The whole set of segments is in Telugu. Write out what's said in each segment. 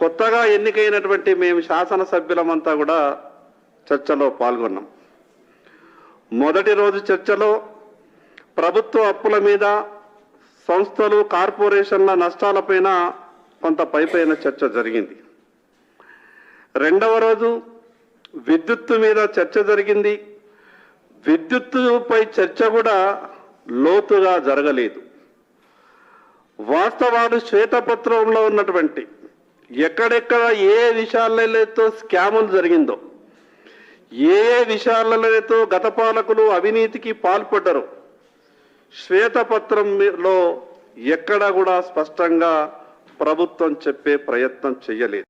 కొత్తగా ఎన్నికైనటువంటి మేము శాసనసభ్యులమంతా కూడా చర్చలో పాల్గొన్నాం. మొదటి రోజు చర్చలో ప్రభుత్వ అప్పుల మీద సంస్థలు కార్పొరేషన్ల నష్టాలపైన కొంత పైపైన చర్చ జరిగింది. రెండవ రోజు విద్యుత్తు మీద చర్చ జరిగింది. విద్యుత్తుపై చర్చ కూడా లోతుగా జరగలేదు. వాస్తవాలు శ్వేతపత్రంలో ఉన్నటువంటి ఎక్కడెక్కడ ఏ విషయాలతో స్కాములు జరిగిందో ఏ విషయాలతో గత పాలకులు అవినీతికి పాల్పడ్డరు శ్వేతపత్రంలో ఎక్కడ కూడా స్పష్టంగా ప్రభుత్వం చెప్పే ప్రయత్నం చేయలేదు.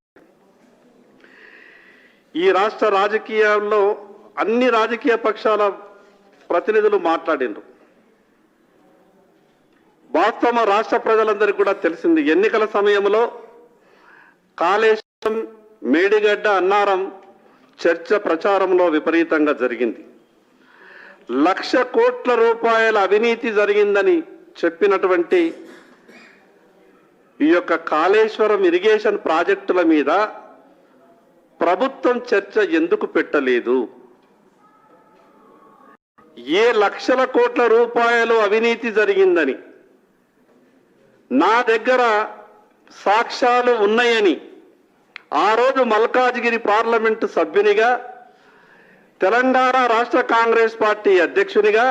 ఈ రాష్ట్ర రాజకీయాల్లో అన్ని రాజకీయ పక్షాల ప్రతినిధులు మాట్లాడిండ్రు. వాస్తవ రాష్ట్ర ప్రజలందరికీ కూడా తెలిసింది. ఎన్నికల సమయంలో కాళేశ్వరం మేడిగడ్డ అన్నారం చర్చ ప్రచారంలో విపరీతంగా జరిగింది. లక్ష కోట్ల రూపాయల అవినీతి జరిగిందని చెప్పినటువంటి ఈ యొక్క కాళేశ్వరం ఇరిగేషన్ ప్రాజెక్టుల మీద ప్రభుత్వం చర్చ ఎందుకు పెట్టలేదు? ఏ లక్షల కోట్ల రూపాయలు అవినీతి జరిగిందని నా దగ్గర సాక్ష్యాలు ఉన్నాయని ఆ రోజు మల్కాజ్గిరి పార్లమెంటు సభ్యునిగా తెలంగాణ రాష్ట్ర కాంగ్రెస్ పార్టీ అధ్యక్షునిగా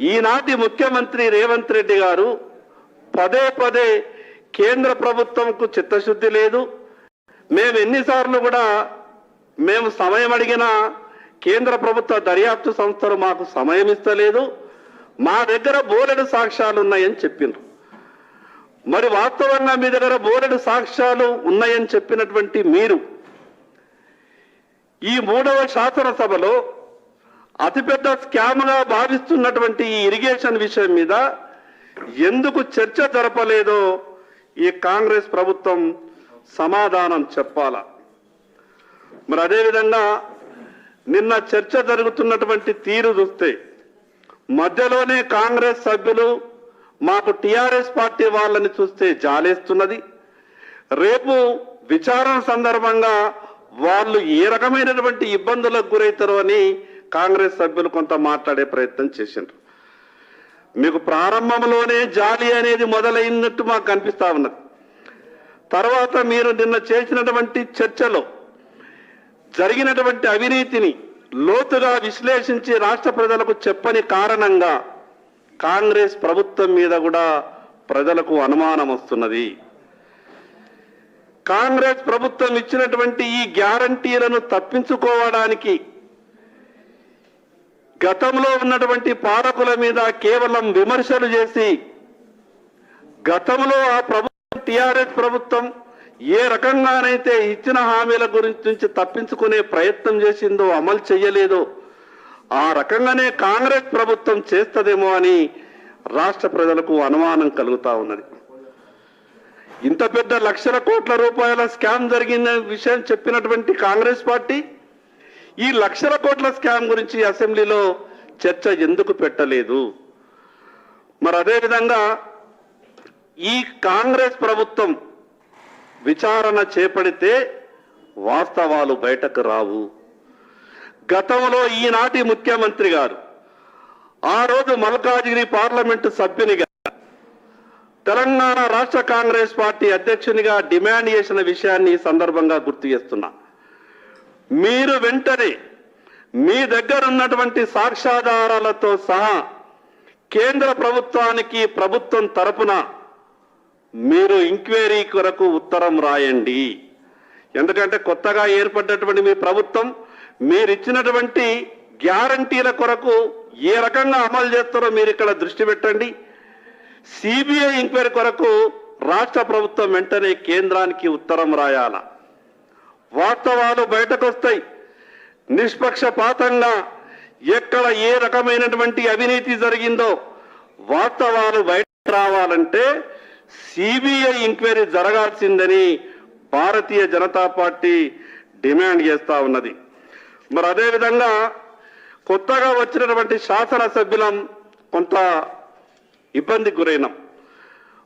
ఈనాటి ముఖ్యమంత్రి రేవంత్ రెడ్డి గారు పదే పదే కేంద్ర ప్రభుత్వంకు చిత్తశుద్ధి లేదు. మేము ఎన్నిసార్లు కూడా మేము సమయం అడిగినా కేంద్ర ప్రభుత్వ దర్యాప్తు సంస్థలు మాకు సమయం ఇస్తలేదు. మా దగ్గర బోలెడు సాక్ష్యాలు ఉన్నాయని చెప్పిండ్రు మరి వాస్తవంగా మీ దగ్గర బోలెడు సాక్ష్యాలు ఉన్నాయని చెప్పినటువంటి మీరు. ఈ మూడవ శాసనసభలో అతిపెద్ద స్కామ్గా భావిస్తున్నటువంటి ఈ ఇరిగేషన్ విషయం మీద ఎందుకు చర్చ జరపలేదో ఈ కాంగ్రెస్ ప్రభుత్వం సమాధానం చెప్పాల? మరి అదేవిధంగా నిన్న చర్చ జరుగుతున్నటువంటి తీరు చూస్తే మధ్యలోనే కాంగ్రెస్ సభ్యులు మాకు టిఆర్ఎస్ పార్టీ వాళ్ళని చూస్తే జాలేస్తున్నది. రేపు విచారణ సందర్భంగా వాళ్ళు ఏ రకమైనటువంటి ఇబ్బందులకు గురవుతారో అని కాంగ్రెస్ సభ్యులు కొంత మాట్లాడే ప్రయత్నం చేసిండ్రు. మీకు ప్రారంభంలోనే జాలి అనేది మొదలైనట్టు మాకు కనిపిస్తా ఉన్నది. తర్వాత మీరు నిన్న చేసినటువంటి చర్చలో జరిగినటువంటి అవినీతిని లోతుగా విశ్లేషించి రాష్ట్ర ప్రజలకు చెప్పని కారణంగా కాంగ్రెస్ ప్రభుత్వం మీద కూడా ప్రజలకు అనుమానం వస్తున్నది. కాంగ్రెస్ ప్రభుత్వం ఇచ్చినటువంటి ఈ గ్యారంటీలను తప్పించుకోవడానికి గతంలో ఉన్నటువంటి పాలకుల మీద కేవలం విమర్శలు చేసి గతంలో ఆ ప్రభుత్వం టిఆర్ఎస్ ప్రభుత్వం ఏ రకంగానైతే ఇచ్చిన హామీల గురించి నుంచి తప్పించుకునే ప్రయత్నం చేసిందో అమలు చేయలేదో ఆ రకంగానే కాంగ్రెస్ ప్రభుత్వం చేస్తుందేమో అని రాష్ట్ర ప్రజలకు అనుమానం కలుగుతా ఉన్నది. ఇంత పెద్ద లక్షల కోట్ల రూపాయల స్కామ్ జరిగిన విషయం చెప్పినటువంటి కాంగ్రెస్ పార్టీ ఈ లక్షల కోట్ల స్కామ్ గురించి అసెంబ్లీలో చర్చ ఎందుకు పెట్టలేదు? మరి అదేవిధంగా ఈ కాంగ్రెస్ ప్రభుత్వం విచారణ చేపడితే వాస్తవాలు బయటకు రావు. గతంలో ఈనాటి ముఖ్యమంత్రి గారు ఆ రోజు మల్కాజిగిరి పార్లమెంటు సభ్యునిగా తెలంగాణ రాష్ట్ర కాంగ్రెస్ పార్టీ అధ్యక్షునిగా డిమాండ్ చేసిన విషయాన్ని ఈ సందర్భంగా గుర్తు చేస్తున్నా. మీరు వెంటనే మీ దగ్గర ఉన్నటువంటి సాక్ష్యాధారాలతో సహా కేంద్ర ప్రభుత్వానికి ప్రభుత్వం తరపున మీరు ఎంక్వైరీ కొరకు ఉత్తరం రాయండి. ఎందుకంటే కొత్తగా ఏర్పడ్డటువంటి మీ ప్రభుత్వం మీరిచ్చినటువంటి గ్యారంటీల కొరకు ఏ రకంగా అమలు చేస్తారో మీరు ఇక్కడ దృష్టి పెట్టండి. సిబిఐ ఎంక్వైరీ కొరకు రాష్ట్ర ప్రభుత్వం వెంటనే కేంద్రానికి ఉత్తరం రాయాల. వాస్తవాలు బయటకు వస్తాయి నిష్పక్షపాతంగా ఎక్కడ ఏ రకమైనటువంటి అవినీతి జరిగిందో వాస్తవాలు బయట రావాలంటే సిబిఐ ఎంక్వైరీ జరగాల్సిందని భారతీయ జనతా పార్టీ డిమాండ్ చేస్తా ఉన్నది. మరి అదేవిధంగా కొత్తగా వచ్చినటువంటి శాసనసభ్యులం కొంత ఇబ్బందికి గురైనాం.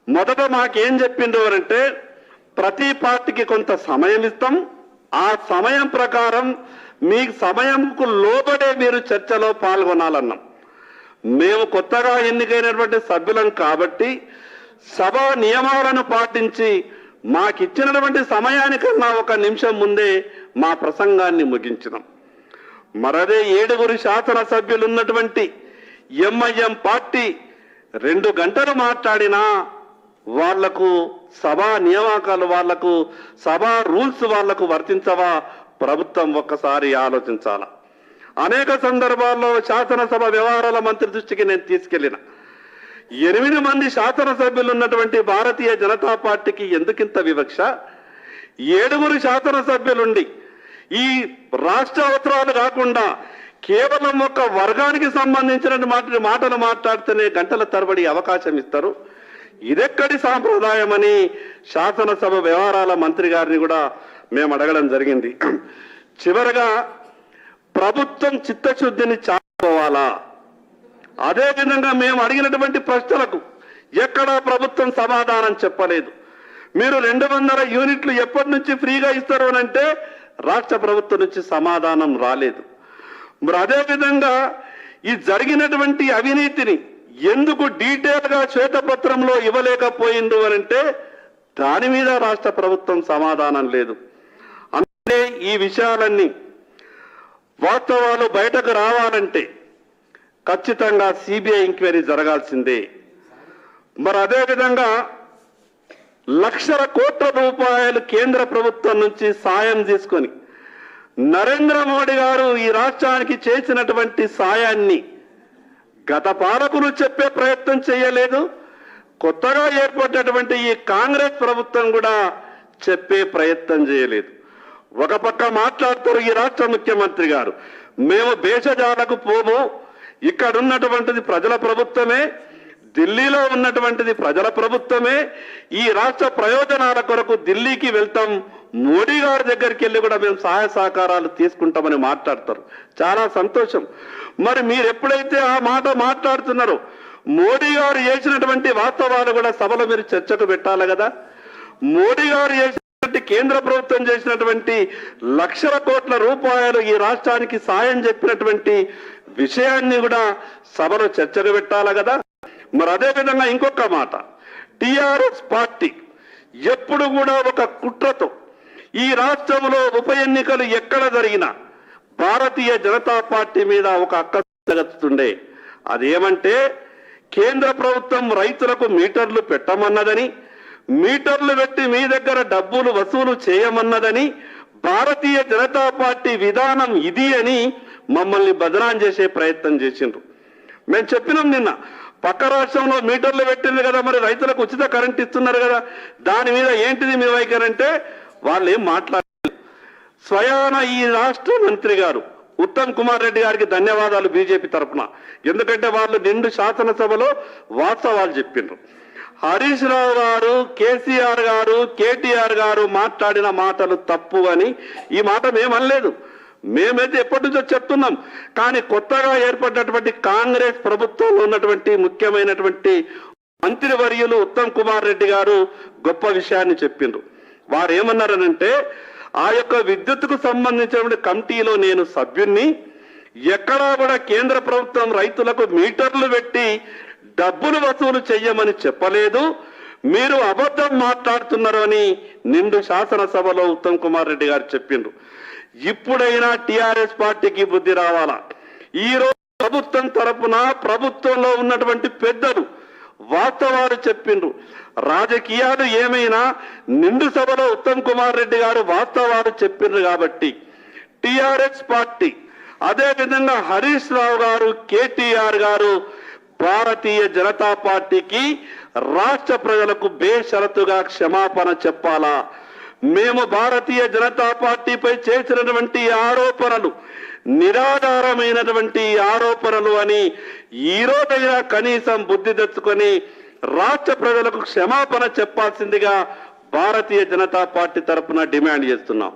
మొదట మాకేం చెప్పిండ్రు అంటే ప్రతి పార్టీకి కొంత సమయం ఇస్తాం. ఆ సమయం ప్రకారం మీ సమయంకు లోబడే మీరు చర్చలో పాల్గొనాలన్నాం. మేము కొత్తగా ఎన్నికైనటువంటి సభ్యులం కాబట్టి సభ నియమాలను పాటించి మాకిచ్చినటువంటి సమయానికన్నా ఒక నిమిషం ముందే మా ప్రసంగాన్ని ముగించినాం. మరదే ఏడుగురు శాసనసభ్యులు ఉన్నటువంటి ఎంఐఎం పార్టీ రెండు గంటలు మాట్లాడినా వాళ్ళకు సభా నియామకాలు వాళ్ళకు సభా రూల్స్ వాళ్ళకు వర్తించవా? ప్రభుత్వం ఒక్కసారి ఆలోచించాల. అనేక సందర్భాల్లో శాసనసభ వ్యవహారాల మంత్రి దృష్టికి నేను తీసుకెళ్ళిన ఎనిమిది మంది శాసనసభ్యులు ఉన్నటువంటి భారతీయ జనతా పార్టీకి ఎందుకింత వివక్ష? ఏడుగురు శాసనసభ్యులుండి ఈ రాష్ట్ర అవసరాలు కాకుండా కేవలం ఒక వర్గానికి సంబంధించిన మాట మాటలు మాట్లాడితేనే గంటల తరబడి అవకాశం ఇస్తారు. ఇదెక్కడి సాంప్రదాయమని శాసనసభ వ్యవహారాల మంత్రి గారిని కూడా మేము అడగడం జరిగింది. చివరగా ప్రభుత్వం చిత్తశుద్ధిని చాటుకోవాలా? అదేవిధంగా మేము అడిగినటువంటి ప్రశ్నలకు ఎక్కడా ప్రభుత్వం సమాధానం చెప్పలేదు. మీరు రెండు వందల యూనిట్లు ఎప్పటి నుంచి ఫ్రీగా ఇస్తారు అని అంటే రాష్ట్ర ప్రభుత్వం నుంచి సమాధానం రాలేదు. మరి అదే విధంగా ఈ జరిగినటువంటి అవినీతిని ఎందుకు డీటెయిల్గా శ్వేతపత్రంలో ఇవ్వలేకపోయిండు అని అంటే దాని మీద రాష్ట్ర ప్రభుత్వం సమాధానం లేదు. అంటే ఈ విషయాలన్నీ వాస్తవాలు బయటకు రావాలంటే ఖచ్చితంగా సిబిఐ ఎంక్వైరీ జరగాల్సిందే. మరి అదే విధంగా లక్షల కోట్ల రూపాయలు కేంద్ర ప్రభుత్వం నుంచి సాయం తీసుకొని నరేంద్ర మోడీ గారు ఈ రాష్ట్రానికి చేసినటువంటి సాయాన్ని గత పాలకులు చెప్పే ప్రయత్నం చేయలేదు. కొత్తగా ఏర్పడినటువంటి ఈ కాంగ్రెస్ ప్రభుత్వం కూడా చెప్పే ప్రయత్నం చేయలేదు. ఒక పక్క మాట్లాడుతారు ఈ రాష్ట్ర ముఖ్యమంత్రి గారు. మేము దేశజాలకు పోము. ఇక్కడ ఉన్నటువంటిది ప్రజల ప్రభుత్వమే. ఢిల్లీలో ఉన్నటువంటిది ప్రజల ప్రభుత్వమే. ఈ రాష్ట్ర ప్రయోజనాల కొరకు ఢిల్లీకి వెళ్తాం. మోడీ గారి దగ్గరికి వెళ్ళి కూడా మేము సహాయ సహకారాలు తీసుకుంటామని మాట్లాడతారు. చాలా సంతోషం. మరి మీరు ఎప్పుడైతే ఆ మాట మాట్లాడుతున్నారో మోడీ గారు చేసినటువంటి వాస్తవాలు కూడా సభలో మీరు చర్చకు పెట్టాలి కదా. మోడీ గారు చేసినటువంటి కేంద్ర ప్రభుత్వం చేసినటువంటి లక్షల కోట్ల రూపాయలు ఈ రాష్ట్రానికి సాయం చెప్పినటువంటి విషయాన్ని కూడా సభలో చర్చకు పెట్టాలి కదా. మరి అదే విధంగా ఇంకొక మాట. టిఆర్ఎస్ పార్టీ ఎప్పుడు కూడా ఒక కుట్రతో ఈ రాష్ట్రంలో ఉప ఎన్నికలు ఎక్కడ జరిగినా భారతీయ జనతా పార్టీ మీద ఒక అక్క జరుగుతుండే. అదేమంటే కేంద్ర ప్రభుత్వం రైతులకు మీటర్లు పెట్టమన్నదని మీటర్లు పెట్టి మీ దగ్గర డబ్బులు వసూలు చేయమన్నదని భారతీయ జనతా పార్టీ విధానం ఇది అని మమ్మల్ని బదనాం చేసే ప్రయత్నం చేసిండ్రు. మేము చెప్పినాం నిన్న పక్క రాష్ట్రంలో మీటర్లు పెట్టింది కదా మరి రైతులకు ఉచిత కరెంట్ ఇస్తున్నారు కదా దాని మీద ఏంటిది మీ వైఖరి అంటే వాళ్ళు ఏం మాట్లాడలేదు. స్వయాన ఈ రాష్ట్ర మంత్రి గారు ఉత్తమ్ కుమార్ రెడ్డి గారికి ధన్యవాదాలు బీజేపీ తరఫున. ఎందుకంటే వాళ్ళు నిండు శాసనసభలో వాస్తవాలు చెప్పిండ్రు హరీష్ రావు గారు కేసీఆర్ గారు కేటీఆర్ గారు మాట్లాడిన మాటలు తప్పు అని ఈ మాట మేమనలేదు. మేమైతే ఎప్పటి నుంచో చెప్తున్నాం. కానీ కొత్తగా ఏర్పడినటువంటి కాంగ్రెస్ ప్రభుత్వంలో ఉన్నటువంటి ముఖ్యమైనటువంటి మంత్రివర్యులు ఉత్తమ్ కుమార్ రెడ్డి గారు గొప్ప విషయాన్ని చెప్పిండ్రు. వారు ఏమన్నారనంటే ఆ యొక్క విద్యుత్కు సంబంధించినటువంటి కమిటీలో నేను సభ్యుణ్ణి ఎక్కడా కూడా కేంద్ర ప్రభుత్వం రైతులకు మీటర్లు పెట్టి డబ్బులు వసూలు చెయ్యమని చెప్పలేదు. మీరు అబద్ధం మాట్లాడుతున్నారు అని నిండు శాసనసభలో ఉత్తమ్ కుమార్ రెడ్డి గారు చెప్పిండ్రు. ఇప్పుడైనా టిఆర్ఎస్ పార్టీకి బుద్ధి రావాలా? ఈ రోజు ప్రభుత్వం తరపున ప్రభుత్వంలో ఉన్నటువంటి పెద్దలు వాస్తవాలు చెప్పిండ్రు. రాజకీయాలు ఏమైనా నిండు సభలో ఉత్తమ్ కుమార్ రెడ్డి గారు వాస్తవాలు చెప్పిండ్రు కాబట్టి టిఆర్ఎస్ పార్టీ అదే విధంగా హరీష్ రావు గారు కేటీఆర్ గారు భారతీయ జనతా పార్టీకి రాష్ట్ర ప్రజలకు బేషరతుగా క్షమాపణ చెప్పాలా? మేము భారతీయ జనతా పార్టీపై చేసినటువంటి ఆరోపణలు నిరాధారమైనటువంటి ఆరోపణలు అని ఈరోజైనా కనీసం బుద్ధి తెచ్చుకొని రాష్ట్ర ప్రజలకు క్షమాపణ చెప్పాల్సిందిగా భారతీయ జనతా పార్టీ తరపున డిమాండ్ చేస్తున్నాం.